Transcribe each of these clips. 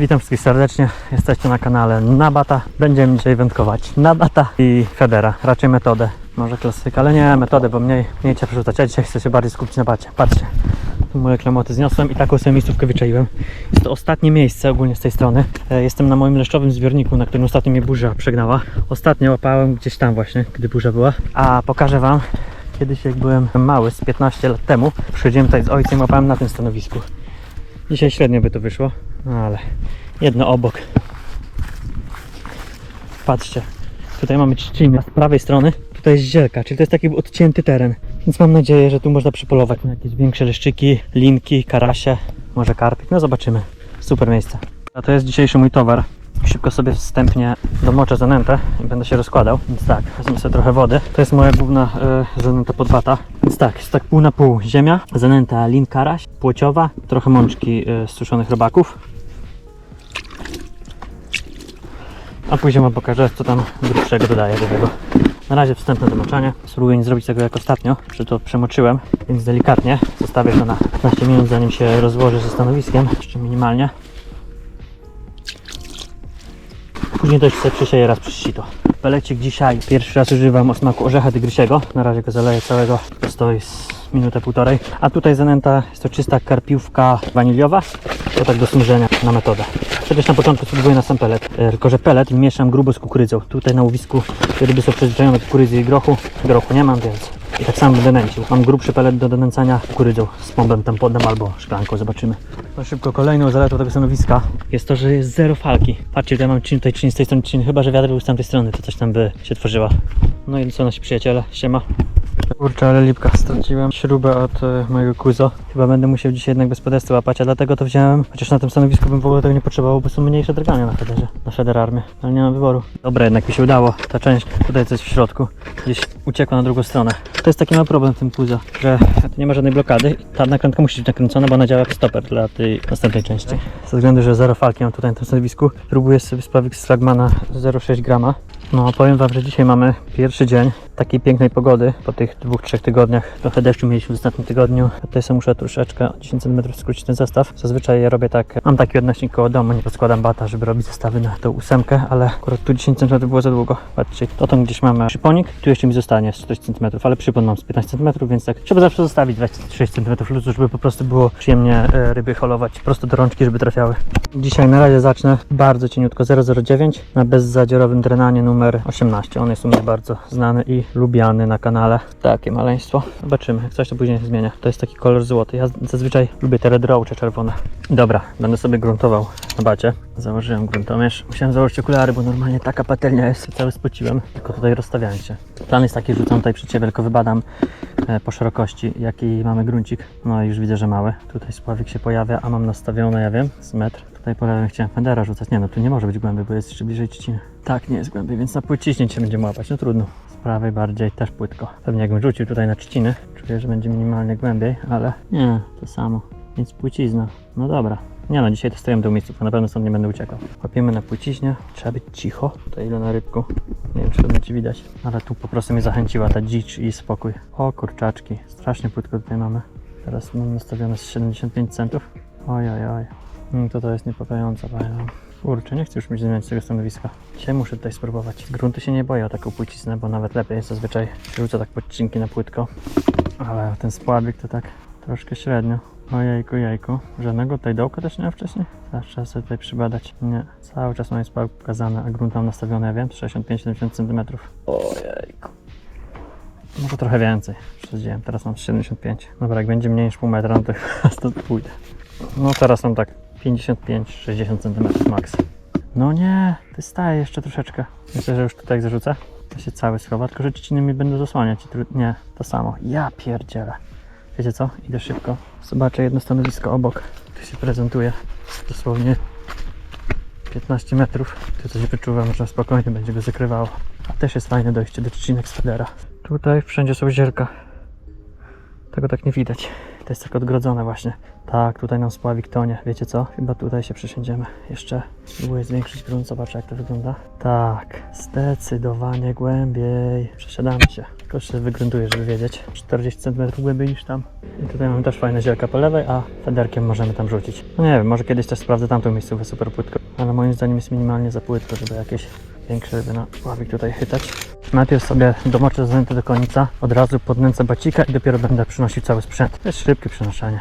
Witam wszystkich serdecznie. Jesteście na kanale Nabata. Będziemy dzisiaj wędkować Nabata i Federa. Raczej metodę. Może klasyka, ale nie metodę, bo mniej, mniej cię przerzucać. Ja dzisiaj chcę się bardziej skupić na bacie. Patrzcie. Tu moje klamoty zniosłem i taką sobie miejscówkę wyczaiłem. Jest to ostatnie miejsce ogólnie z tej strony. E, Jestem na moim leszczowym zbiorniku, na którym ostatnio mnie burza przegnała. Ostatnio łapałem gdzieś tam właśnie, gdy burza była. A pokażę Wam, kiedyś jak byłem mały, z 15 lat temu, przychodziłem tutaj z ojcem, łapałem na tym stanowisku. Dzisiaj średnio by to wyszło, ale jedno obok. Patrzcie, tutaj mamy trzciny. Z prawej strony tutaj jest zielka, czyli to jest taki odcięty teren. Więc mam nadzieję, że tu można przypolować na jakieś większe leszczyki, linki, karasie, może karpik. No zobaczymy. Super miejsce. A to jest dzisiejszy mój towar. Szybko sobie wstępnie domoczę zanętę i będę się rozkładał. Więc tak, wezmę sobie trochę wody. To jest moja główna y, zanęta podwata. Więc tak, jest tak pół na pół. Ziemia, zanęta lin karaś, płociowa, trochę mączki y, suszonych robaków. A później wam pokażę, co tam grubszego dodaję do tego. Na razie wstępne domoczanie. Spróbuję nie zrobić tego jak ostatnio, że to przemoczyłem, więc delikatnie zostawię to na 15 minut, zanim się rozłoży ze stanowiskiem, jeszcze minimalnie. Później też sobie przysieję raz przez sito. Pelecik dzisiaj pierwszy raz używam o smaku orzecha tygrysiego. Na razie go zaleję całego, to stoi z minutę półtorej. A tutaj zanęta jest to czysta karpiówka waniliowa. To tak do smażenia na metodę. Kiedyś na początku spróbuję na sam pelet, e, tylko że pelet mieszam grubo z kukurydzą. Tutaj na łowisku ryby są przyzwyczajone do kukurydzy i grochu. Grochu nie mam, więc i tak samo będę nęcił. Mam grubszy pelet do donęcania kukurydzą z pompem tam podam albo szklanką, zobaczymy. No szybko, kolejną zaletą tego stanowiska jest to, że jest zero falki. Patrzcie, tutaj mam czyn, tutaj z tej strony, chyba że wiatr był z tamtej strony, to coś tam by się tworzyła. No i co nasi przyjaciele, siema. Kurczę, ale lipka, straciłem śrubę od e, mojego kuzo. Chyba będę musiał dzisiaj jednak bez podesty łapać, a dlatego to wziąłem. Chociaż na tym stanowisku bym w ogóle tego nie potrzebował, bo są mniejsze drgania na federze, na feder armie. Ale nie mam wyboru. Dobra, jednak mi się udało. Ta część tutaj coś w środku gdzieś uciekła na drugą stronę. To jest taki mały problem w tym kuzo, że tu nie ma żadnej blokady. Ta nakrętka musi być nakręcona, bo ona działa jak stoper dla tej następnej części. Ze względu, że zero falki mam tutaj na tym stanowisku, próbuję sobie sprawić z flagmana 0,6 grama. No, powiem Wam, że dzisiaj mamy pierwszy dzień takiej pięknej pogody po tych dwóch, trzech tygodniach. Trochę deszczu mieliśmy w ostatnim tygodniu. Tutaj sobie muszę troszeczkę o 10 cm skrócić ten zestaw. Zazwyczaj ja robię tak, mam taki odnośnik koło domu, nie podskładam bata, żeby robić zestawy na tą ósemkę, ale akurat tu 10 cm było za długo. Patrzcie, to tam gdzieś mamy przyponik, tu jeszcze mi zostanie 6 cm, ale przypon mam z 15 cm, więc tak trzeba zawsze zostawić 26 cm luzu, żeby po prostu było przyjemnie e, ryby holować prosto do rączki, żeby trafiały. Dzisiaj na razie zacznę bardzo cieniutko 009 na bezzadziorowym drenanie numer 18. On jest u mnie bardzo znany i lubiany na kanale. Takie maleństwo. Zobaczymy, jak coś to później zmienia. To jest taki kolor złoty. Ja zazwyczaj lubię te red roache czerwone. Dobra, będę sobie gruntował na bacie. Założyłem gruntomierz. Musiałem założyć okulary, bo normalnie taka patelnia jest, cały spociłem. Tylko tutaj rozstawiałem się. Plan jest taki, rzucam tutaj przed siebie, tylko wybadam e, po szerokości, jaki mamy gruncik. No i już widzę, że mały. Tutaj spławik się pojawia, a mam nastawione, ja wiem, z metr. Tutaj po lewej chciałem fendera rzucać. Nie no, tu nie może być głębiej, bo jest jeszcze bliżej trzciny. Tak, nie jest głębiej, więc na płyciźnie się będziemy łapać. No trudno. Z prawej bardziej też płytko. Pewnie jakbym rzucił tutaj na trzciny, czuję, że będzie minimalnie głębiej, ale nie, to samo. Więc płycizna. No dobra. Nie no, dzisiaj testujemy tą miejscówkę, na pewno stąd nie będę uciekał. Łapiemy na płyciźnie, trzeba być cicho. Tutaj ile na rybku. Nie wiem, czy to będzie widać. Ale tu po prostu mnie zachęciła ta dzicz i spokój. O kurczaczki, strasznie płytko tutaj mamy. Teraz mam nastawione z 75 centów. Oj, oj, oj. Mm, To to jest niepokojące, powiem. Kurczę, nie chcę już mieć zmieniać tego stanowiska. Dzisiaj muszę tutaj spróbować. Grunty się nie boję o taką płyciznę, bo nawet lepiej jest zazwyczaj się rzuca tak podcinki na płytko. Ale ten spławik to tak troszkę średnio. Ojejku, jejku. Żadnego tutaj dołka też nie ma wcześniej? Teraz trzeba sobie tutaj przybadać. Nie. Cały czas mam spławik pokazany, a grunt mam nastawiony, ja wiem, 65-70 cm. Ojejku. Może trochę więcej. Przesadziłem. Teraz mam 75. Dobra, jak będzie mniej niż pół metra, no to chyba stąd pójdę. No teraz mam tak 55-60 cm max. No nie, wystaje jeszcze troszeczkę. Myślę, że już tutaj zarzucę, to się cały schowa, tylko że trzciny mi będą zasłaniać. Nie, to samo. Ja pierdzielę. Wiecie co? Idę szybko. Zobaczę jedno stanowisko obok. Tu się prezentuje. Dosłownie 15 metrów. Tu coś wyczuwam, że spokojnie będzie go zakrywało. A też jest fajne dojście do trzcinek z federa. Tutaj wszędzie są zielka. Tego tak nie widać. To jest tak odgrodzone właśnie. Tak, tutaj nam spławik tonie. Wiecie co? Chyba tutaj się przysiądziemy. Jeszcze spróbuję zwiększyć grunt, zobaczę jak to wygląda. Tak, zdecydowanie głębiej. Przesiadamy się. Tylko się wygruntuję, żeby wiedzieć. 40 cm głębiej niż tam. I tutaj mamy też fajne zielka po lewej, a federkiem możemy tam rzucić. No nie wiem, może kiedyś też sprawdzę tamtą miejscówkę super płytko. Ale moim zdaniem jest minimalnie za płytko, żeby jakieś większe ryby na spławik tutaj chytać. Najpierw sobie domoczę zanętę do końca, od razu podnęcę bacika i dopiero będę przynosił cały sprzęt. To jest szybkie przenoszenie.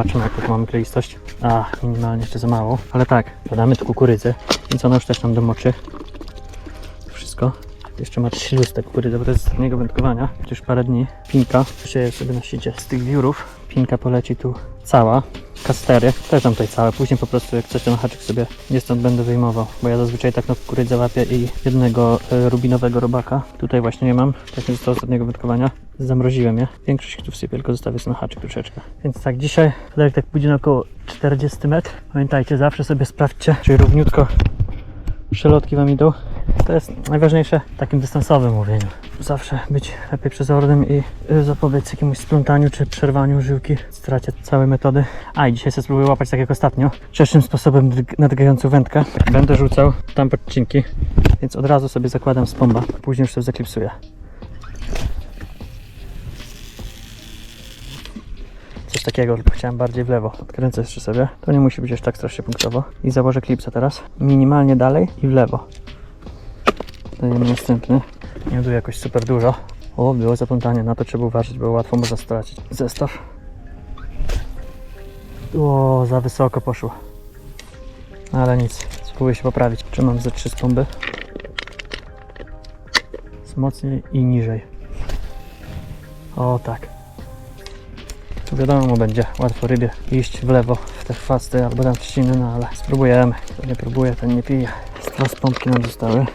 Zobaczymy jak tu mamy kleistość. A, minimalnie jeszcze za mało. Ale tak, dodamy tu kukurydzę, więc ona już też nam domoczy. Wszystko. Jeszcze ma kukurydzy, bo to jest z ostatniego wędkowania. Już parę dni. Pinka. Sieję sobie na sicie z tych wiórów. Pinka poleci tu cała. Kastery. Też tam tutaj całe. Później po prostu jak coś ten haczyk sobie nie stąd będę wyjmował. Bo ja zazwyczaj tak na kukurydzę łapię i jednego e, rubinowego robaka. Tutaj właśnie nie mam. Tak mi zostało ostatniego wędkowania. Zamroziłem je. Większość tu wsypię, tylko zostawię sobie na haczyk troszeczkę. Więc tak, dzisiaj, jak tak pójdzie na około 40 metr. Pamiętajcie, zawsze sobie sprawdźcie, czy równiutko przelotki wam idą. To jest najważniejsze w takim dystansowym łowieniu. Zawsze być lepiej przezornym i y, zapobiec jakiemuś splątaniu czy przerwaniu żyłki, stracie całej metody. A i dzisiaj sobie spróbuję łapać tak jak ostatnio, szerszym sposobem nadgającą wędkę. Będę rzucał tam podcinki, więc od razu sobie zakładam spomba, później już sobie zaklipsuję. Coś takiego, tylko chciałem bardziej w lewo. Odkręcę jeszcze sobie. To nie musi być aż tak strasznie punktowo. I założę klipsa teraz. Minimalnie dalej i w lewo. Dajemy następny. Nie ładuję jakoś super dużo. O, było zaplątanie. Na to trzeba uważać, bo łatwo można stracić zestaw. O, za wysoko poszło. Ale nic. Spróbuję się poprawić. Trzymam ze trzy spomby. Z mocniej i niżej. O, tak. Tu wiadomo będzie łatwo rybie iść w lewo w te chwasty albo tam trzciny, no ale spróbujemy. Kto nie próbuje, ten nie pije. Z dwa pompki nam zostały.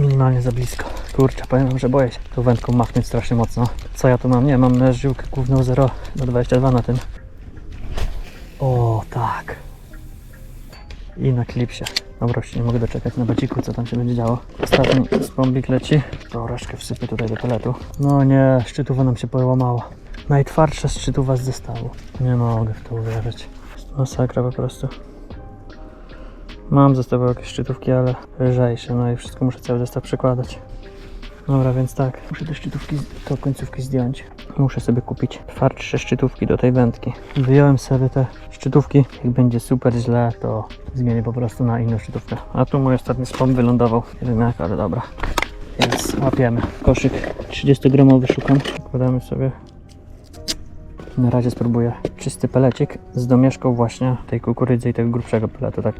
Minimalnie za blisko. Kurczę, powiem wam, że boję się tą wędką machnąć strasznie mocno. Co ja tu mam? Nie, mam żyłkę główną 0 do 22 na tym. O, tak. I na klipsie. Dobra, już nie mogę doczekać na baciku, co tam się będzie działo. Ostatni spombik leci. To reszkę wsypię tutaj do peletu. No nie, szczytowa nam się połamała. Najtwardsza szczytowa z zestawu. Nie mogę w to uwierzyć. Masakra po prostu. Mam zestawu jakieś szczytówki, ale lżejsze, no i wszystko muszę cały zestaw przekładać. Dobra, więc tak, muszę te szczytówki, to końcówki zdjąć. Muszę sobie kupić twardsze szczytówki do tej wędki. Wyjąłem sobie te szczytówki. Jak będzie super źle, to zmienię po prostu na inną szczytówkę. A tu mój ostatni spom wylądował. Nie wiem jak, ale dobra. Więc łapiemy. Koszyk 30 gramowy szukam. Kładamy sobie. Na razie spróbuję czysty pelecik z domieszką właśnie tej kukurydzy i tego grubszego peletu, tak.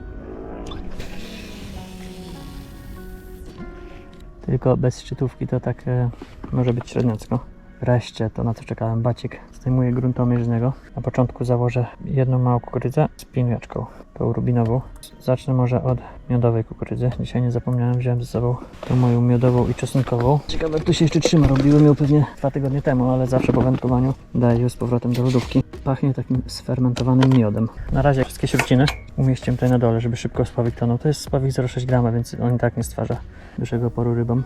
Tylko bez szczytówki to tak e, może być średniacko. Wreszcie to na co czekałem bacik. Zdejmuję gruntomierz z niego. Na początku założę jedną małą kukurydzę z piniaczką, tą rubinową. Zacznę może od miodowej kukurydzy. Dzisiaj nie zapomniałem, wziąłem ze sobą tą moją miodową i czosnkową. Ciekawe jak to się jeszcze trzyma. Robiłem ją pewnie dwa tygodnie temu, ale zawsze po wędkowaniu daję ją z powrotem do lodówki. Pachnie takim sfermentowanym miodem. Na razie wszystkie śruciny umieściłem tutaj na dole, żeby szybko spławik tonął. To jest spławik 0,6 grama, więc on i tak nie stwarza dużego oporu rybom.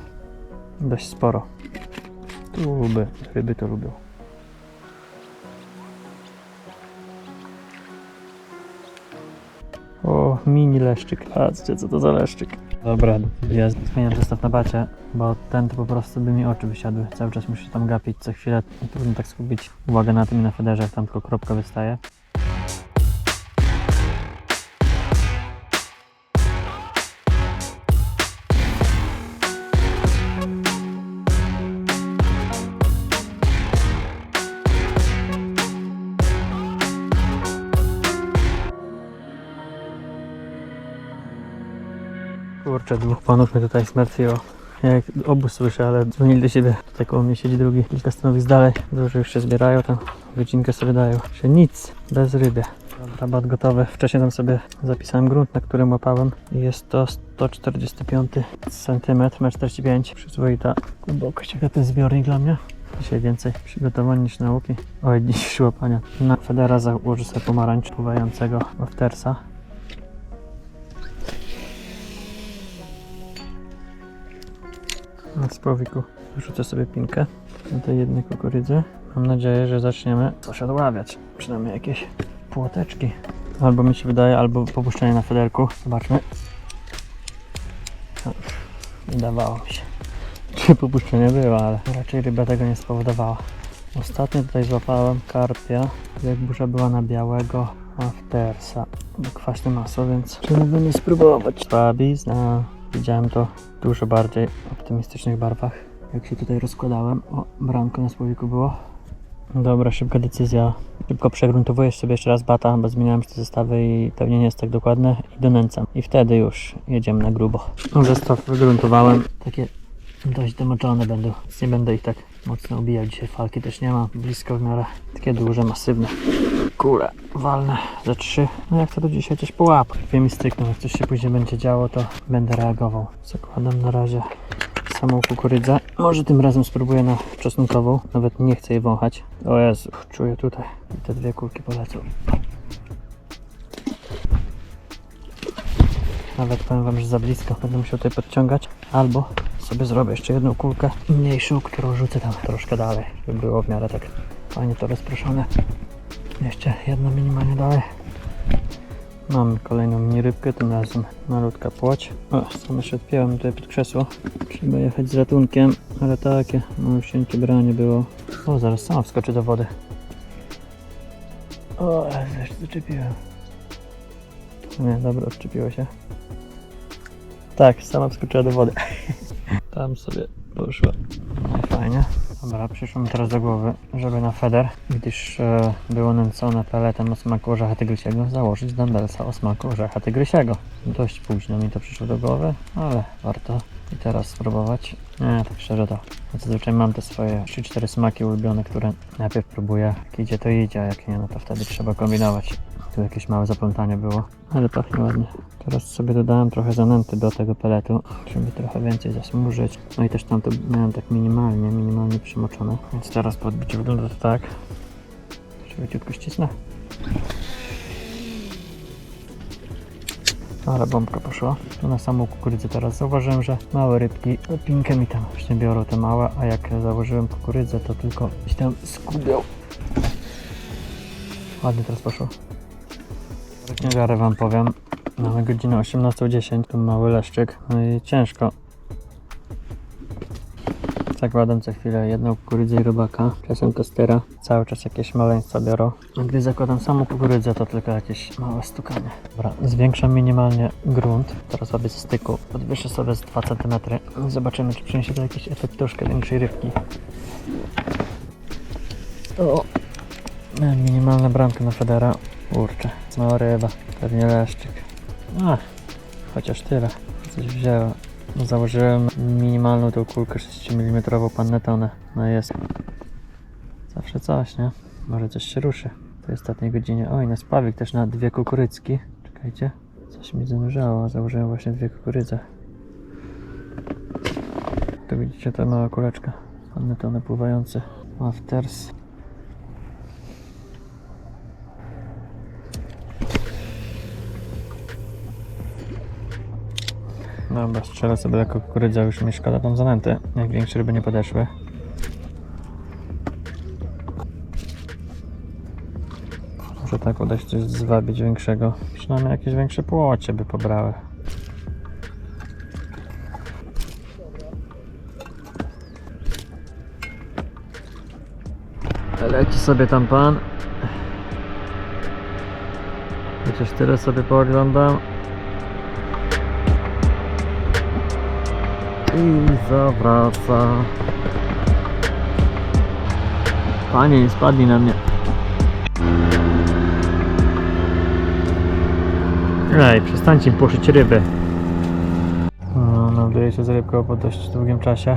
Dość sporo. Luby, ryby to lubią. Mini leszczyk. Patrzcie, co to za leszczyk. Dobra, jest. Zmieniam zestaw na bacie, bo ten to po prostu by mi oczy wysiadły. Cały czas muszę się tam gapić co chwilę. Trudno tak skupić uwagę na tym i na federze, jak tam tylko kropka wystaje. Kurczę, dwóch panów mnie tutaj. Ja jak obóz słyszę, ale dzwonili do siebie. Tutaj koło mnie siedzi drugi, kilka stanowisk dalej. Dużo już się zbierają, tam godzinkę sobie dają. Nic, bez ryby. Rabat gotowy. Wcześniej tam sobie zapisałem grunt, na którym łapałem. Jest to 145 cm, 1,45 Przyzwoita głębokość. Jaka to jest zbiornik dla mnie? Dzisiaj więcej przygotowań niż nauki. Oj, dziś łapania. Na Federa założę sobie pomarańcz pływającego Waftersa. Na spowiku rzucę sobie pinkę na tej jednej kukurydzy. Mam nadzieję, że zaczniemy coś odławiać. Przynajmniej jakieś płoteczki. Albo mi się wydaje, albo popuszczenie na federku. Zobaczmy. Wydawało mi się. Czy popuszczenie było, ale raczej ryba tego nie spowodowała. Ostatnio tutaj złapałem karpia, jak burza była na białego aftersa. Kwaśne masło, więc trzeba by nie spróbować. Słabizna. Widziałem to w dużo bardziej optymistycznych barwach. Jak się tutaj rozkładałem. O, bramko na słowiku było. Dobra, szybka decyzja. Szybko przegruntowujesz sobie jeszcze raz bata, bo zmieniałem te zestawy i pewnie nie jest tak dokładne i donęcam. I wtedy już jedziemy na grubo. Zestaw wygruntowałem. Takie dość domoczone będą, więc nie będę ich tak mocno obijał. Dzisiaj falki też nie ma, blisko w miarę. Takie duże, masywne. Kule walne ze trzy. No jak to do dzisiaj coś połap. Wie mi stykną, jak coś się później będzie działo, to będę reagował. Zakładam na razie samą kukurydzę. Może tym razem spróbuję na czosnkową. Nawet nie chcę jej wąchać. O Jezu, czuję tutaj. I te dwie kulki polecą. Nawet powiem wam, że za blisko. Będę musiał tutaj podciągać. Albo sobie zrobię jeszcze jedną kulkę mniejszą, którą rzucę tam troszkę dalej. Żeby było w miarę tak fajnie to rozproszone. Jeszcze jedno minimalnie dalej. Mamy kolejną mini rybkę, tym razem malutka płoć. O, sam się odpiąłem tutaj pod krzesło. Trzeba jechać z ratunkiem, ale takie malusieńkie branie było. O, zaraz sama wskoczy do wody. O, jeszcze zaczepiłem. Nie, dobra, odczepiło się. Tak, sama wskoczyła do wody. Tam sobie poszła. Fajnie. Dobra, przyszło mi teraz do głowy, żeby na feder, gdyż e, było nęcone peletem o smaku orzecha tygrysiego, założyć dumbbellsa o smaku orzecha tygrysiego. Dość późno mi to przyszło do głowy, ale warto i teraz spróbować. Nie, tak szczerze to. Ja Zazwyczaj mam te swoje 3-4 smaki ulubione, które najpierw próbuję. Jak idzie to idzie, a jak nie, no to wtedy trzeba kombinować. Tu jakieś małe zaplątanie było, ale pachnie ładnie. Teraz sobie dodałem trochę zanęty do tego peletu, żeby trochę więcej zasmużyć. No i też tam to miałem tak minimalnie, minimalnie przymoczone. Więc teraz po odbiciu wygląda to tak. Szybciutko ścisnę. Ale bombka poszła. Tu na samą kukurydzę teraz zauważyłem, że małe rybki pinkę mi tam właśnie biorą te małe, a jak założyłem kukurydzę, to tylko gdzieś tam skubią. Ładnie teraz poszło. Ciężarę wam powiem. Mamy godzinę 18.10, tu mały leszczyk, no i ciężko. Zakładam co chwilę jedną kukurydzę i robaka, czasem kostera, cały czas jakieś maleństwa biorą. A gdy zakładam samą kukurydzę, to tylko jakieś małe stukanie. Dobra, zwiększam minimalnie grunt, teraz robię ze styku, podwyższę sobie z 2 cm. Zobaczymy, czy przyniesie to jakiś efekt troszkę większej rybki. O, Miałem minimalną bramkę na Federa. Kurczę, mała ryba, pewnie leszczyk. Ach, chociaż tyle. Coś wzięła. Założyłem minimalną tą kulkę 6 mm pannetonę. No jest. Zawsze coś, nie? Może coś się ruszy w tej ostatniej godzinie. Oj, na spawik też na dwie kukurycki. Czekajcie. Coś mi zanurzało. Założyłem właśnie dwie kukurydze. Tu widzicie ta mała kuleczka. Pannetony pływający. Afters. Dobra, strzelę sobie jako kukurydza, już mi szkoda tą zanęty, jak większe ryby nie podeszły. Może tak uda się coś zwabić większego. Przynajmniej jakieś większe płocie by pobrały. Leci sobie tam pan. Chociaż tyle sobie pooglądam. I zawraca. Panie, nie spadnij na mnie. Ej, przestańcie puszyć ryby. No, rozpracuję się z rybką po dość długim czasie.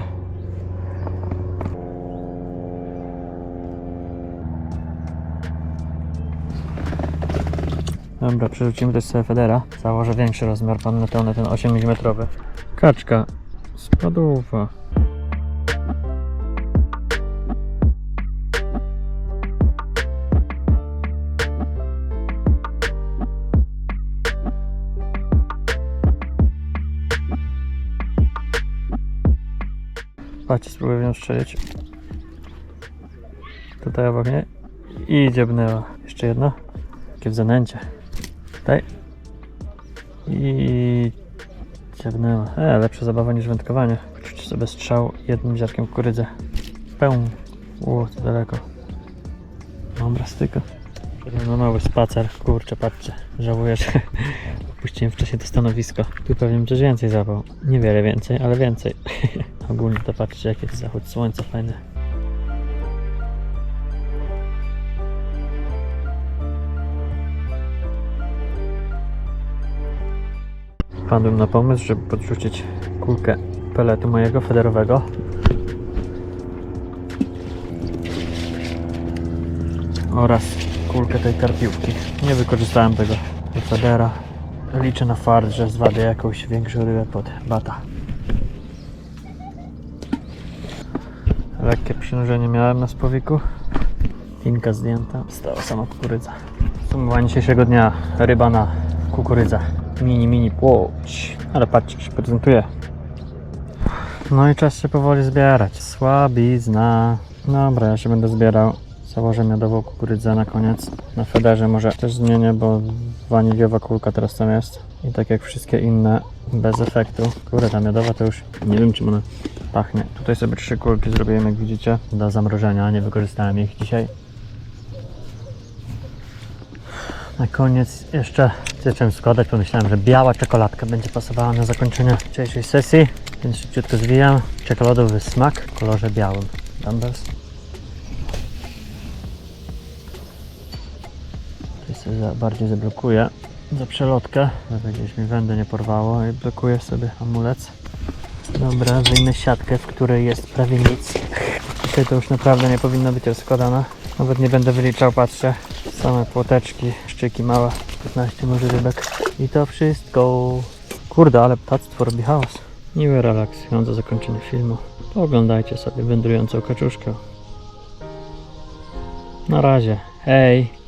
Dobra, przerzucimy też sobie federa. Założę większy rozmiar, pan na ten 8 mm. Kaczka, spadłowa. Patrzcie, spróbuję w nią strzelić. Tutaj obok nie. I dziebnęła. Jeszcze jedno. Takie w zanęcie. Tutaj. I dziebnęła. E, lepsza zabawa niż wędkowanie. Poczuć sobie strzał jednym ziarkiem kukurydzy. Pełn. Ło, to daleko. Dobra, styka. No mały spacer. Kurczę, patrzcie. Żałuję, że opuściłem wcześniej to stanowisko. Tu pewnie coś więcej zapał. Niewiele więcej, ale więcej. Ogólnie to patrzcie, jaki jest zachód słońca fajny. Wpadłem na pomysł, żeby podrzucić kulkę peletu mojego federowego. Oraz kulkę tej karpiówki. Nie wykorzystałem tego federa. Liczę na fart, że zwabię jakąś większą rybę pod bata. Lekkie przynurzenie miałem na spowiku. Inka zdjęta, stała sama kukurydza. Sumowanie dzisiejszego dnia. Ryba na kukurydzę. Mini, mini płoć. Ale patrzcie, jak się prezentuje. No i czas się powoli zbierać. Słabizna. Dobra, ja się będę zbierał. Założę miodową kukurydzę na koniec. Na federze może też zmienię, bo waniliowa kulka teraz tam jest. I tak jak wszystkie inne, bez efektu. Kurde, ta miodowa to już nie wiem czym ona pachnie. Tutaj sobie trzy kulki zrobiłem, jak widzicie, do zamrożenia. Nie wykorzystałem ich dzisiaj. Na koniec jeszcze zacząłem składać. Pomyślałem, że biała czekoladka będzie pasowała na zakończenie dzisiejszej sesji, więc szybciutko zwijam. Czekoladowy smak w kolorze białym. Dumbbells. Tutaj sobie za, bardziej zablokuję za przelotkę, żeby gdzieś mi wędę nie porwało i blokuję sobie hamulec. Dobra, wyjmę siatkę, w której jest prawie nic. Dzisiaj to już naprawdę nie powinno być rozkładane. Nawet nie będę wyliczał, patrzcie. Same płoteczki, szczyki małe, 15 może rybek. I to wszystko. Kurde, ale ptactwo robi chaos. Miły, relaksujące zakończenie filmu. Pooglądajcie sobie wędrującą kaczuszkę. Na razie. Hej!